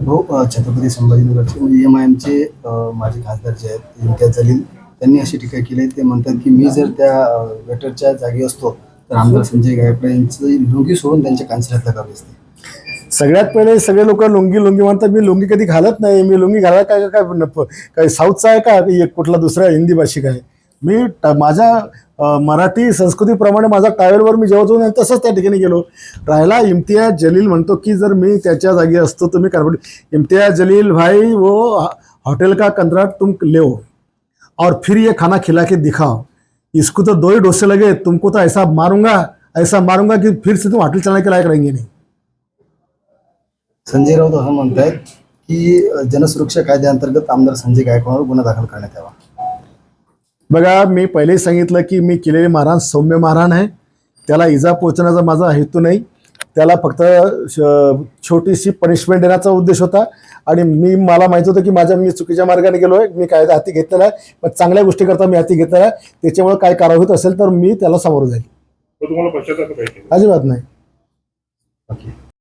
भाऊ अ, छत्रपती संभाजीनगरचे म्हणजे M I एमचे माजी खासदार जे आहेत इम्तियाज जलील त्यांनी अशी टीका केली आहे. ते म्हणतात की मी जर त्या अ, गटरच्या जागी असतो तर आमदार संजय गायकवाड यांची लुंगी सोडून त्यांच्या कांचऱ्यातला गाव दिसते सगळ्यात पहिले सगळे लोक लुंगी लुंगी म्हणतात मी लुंगी कधी घालत नाही. मी लुंगी घालायला काय काय काय साऊथचा आहे का की? एक कुठला दुसरा हिंदी भाषिक आहे. मी ट- माझ्या मराठी संस्कृतीप्रमाणे माझा ट्रॅव्हलवर मी जेव्हा जाऊन तसंच त्या ठिकाणी गेलो. राहिला इम्तियाज जलील म्हणतो की जर मी त्याच्या जागी असतो तर मी इम्तियाज जलील भाई वो हॉटेल का कंत्राट तुम ले और फिर ये खाना खिला के दिखाओ. इसको तो दो ही डोसे लगे तुमको तो ऐसा मारूंगा ऐसा मारूंगा कि फिर से तुम हॉटेल चलाने के लायक रहेंगे नहीं। संजय राऊत असं म्हणताय की जनसुरक्षा कायद्याअंतर्गत आमदार संजय गायकवाडवर गुन्हा दाखल करण्यात यावा. बघा मी पहिलेही सांगितलं की मी केलेले मारहाण सौम्य मारहाण आहे. त्याला इजा पोचण्याचा माझा हेतू नाही. त्याला फक्त छोटीशी पनिशमेंट देण्याचा उद्देश होता. आणि मी मला माहीत होतं की माझ्या मी चुकीच्या मार्गाने गेलो आहे मी कायदा हाती घेतलेला आहे. पण चांगल्या गोष्टी करता मी हाती घेतलेला आहे. त्याच्यामुळे काय कारवाई होत असेल तर मी त्याला सामोरं जाईल. अजिबात नाही.